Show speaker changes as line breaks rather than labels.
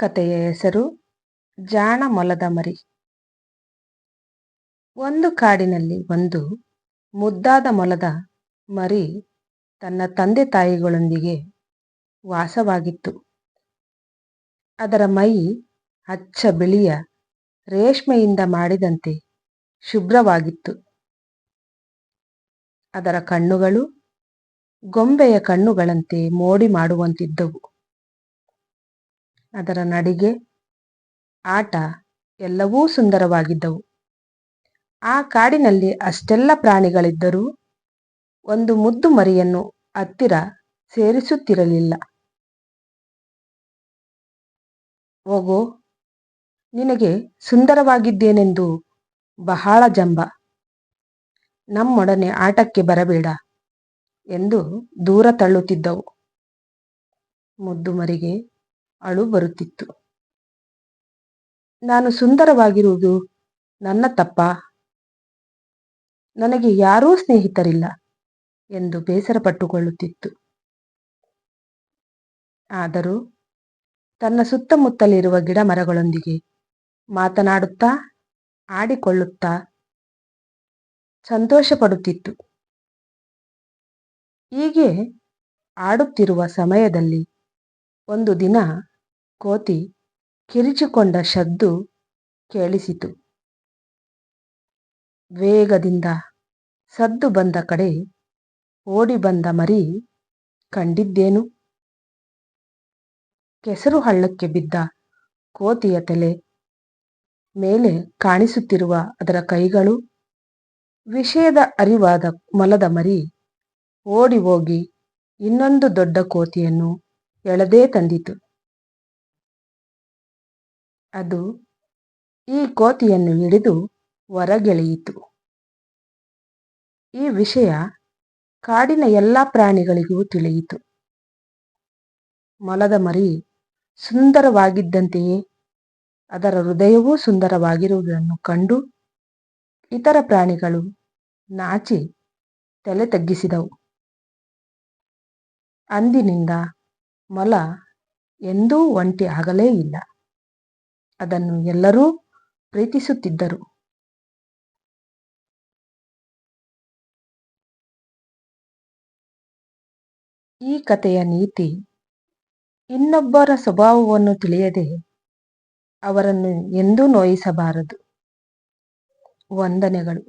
ಕಥೆಯ ಹೆಸರು ಜಾಣ ಮೊಲದ ಮರಿ. ಒಂದು ಕಾಡಿನಲ್ಲಿ ಒಂದು ಮುದ್ದಾದ ಮೊಲದ ಮರಿ ತನ್ನ ತಂದೆ ತಾಯಿಗಳೊಂದಿಗೆ ವಾಸವಾಗಿತ್ತು. ಅದರ ಮೈ ಹಚ್ಚ ಬಿಳಿಯ ರೇಷ್ಮೆಯಿಂದ ಮಾಡಿದಂತೆ ಶುಭ್ರವಾಗಿತ್ತು. ಅದರ ಕಣ್ಣುಗಳು ಗೊಂಬೆಯ ಕಣ್ಣುಗಳಂತೆ ಮೋಡಿ ಮಾಡುವಂತಿದ್ದವು. ಅದರ ನಡಿಗೆ, ಆಟ ಎಲ್ಲವೂ ಸುಂದರವಾಗಿದ್ದವು. ಆ ಕಾಡಿನಲ್ಲಿ ಅಷ್ಟೆಲ್ಲ ಪ್ರಾಣಿಗಳಿದ್ದರೂ ಒಂದು ಮುದ್ದು ಮರಿಯನ್ನು ಹತ್ತಿರ ಸೇರಿಸುತ್ತಿರಲಿಲ್ಲ. ಹೋಗೋ ನಿನಗೆ ಸುಂದರವಾಗಿದ್ದೇನೆಂದು ಬಹಳ ಜಂಬ. ನಮ್ಮೊಡನೆ ಆಟಕ್ಕೆ ಬರಬೇಡ ಎಂದು ದೂರ ತಳ್ಳುತ್ತಿದ್ದವು. ಮುದ್ದು ಮರಿಗೆ ಅಳು ಬರುತ್ತಿತ್ತು. ನಾನು ಸುಂದರವಾಗಿರುವುದು ನನ್ನ ತಪ್ಪ? ನನಗೆ ಯಾರೂ ಸ್ನೇಹಿತರಿಲ್ಲ ಎಂದು ಬೇಸರ ಪಟ್ಟುಕೊಳ್ಳುತ್ತಿತ್ತು ಆದರೂ ತನ್ನ ಸುತ್ತಮುತ್ತಲಿರುವ ಗಿಡ ಮರಗಳೊಂದಿಗೆ ಮಾತನಾಡುತ್ತಾ, ಆಡಿಕೊಳ್ಳುತ್ತಾ ಸಂತೋಷ ಪಡುತ್ತಿತ್ತು ಹೀಗೆ ಆಡುತ್ತಿರುವ ಸಮಯದಲ್ಲಿ ಒಂದು ದಿನ ಕೋತಿ ಕಿರಿಚಿಕೊಂಡ ಶದ್ದು ಕೇಳಿಸಿತು. ವೇಗದಿಂದ ಸದ್ದು ಬಂದ ಕಡೆ ಓಡಿ ಬಂದ ಮರಿ, ಕಂಡಿದ್ದೇನು? ಕೆಸರು ಹಳ್ಳಕ್ಕೆ ಬಿದ್ದ ಕೋತಿಯ ತಲೆ ಮೇಲೆ ಕಾಣಿಸುತ್ತಿರುವ ಅದರ ಕೈಗಳು, ವಿಷಯದ ಅರಿವಾದ ಮೊಲದ ಮರಿ ಓಡಿ ಹೋಗಿ ಇನ್ನೊಂದು ದೊಡ್ಡ ಕೋತಿಯನ್ನು ಎಳೆದೇ ತಂದಿತು. ಅದು ಈ ಕೋತಿಯನ್ನು ಹಿಡಿದು ಹೊರಗೆಳೆಯಿತು. ಈ ವಿಷಯ ಕಾಡಿನ ಎಲ್ಲ ಪ್ರಾಣಿಗಳಿಗೂ ತಿಳಿಯಿತು. ಮೊಲದ ಮರಿ ಸುಂದರವಾಗಿದ್ದಂತೆಯೇ ಅದರ ಹೃದಯವೂ ಸುಂದರವಾಗಿರುವುದನ್ನು ಕಂಡು ಇತರ ಪ್ರಾಣಿಗಳು ನಾಚಿ ತಲೆ ತಗ್ಗಿಸಿದವು. ಅಂದಿನಿಂದ ಮೊಲ ಎಂದೂ ಒಂಟಿ ಆಗಲೇ ಇಲ್ಲ. ಅದನ್ನು ಎಲ್ಲರೂ ಪ್ರೀತಿಸುತ್ತಿದ್ದರು. ಈ ಕಥೆಯ ನೀತಿ ಇನ್ನೊಬ್ಬರ ಸ್ವಭಾವವನ್ನು ತಿಳಿಯದೆ ಅವರನ್ನು ಎಂದೂ ನೋಯಿಸಬಾರದು. ವಂದನೆಗಳು.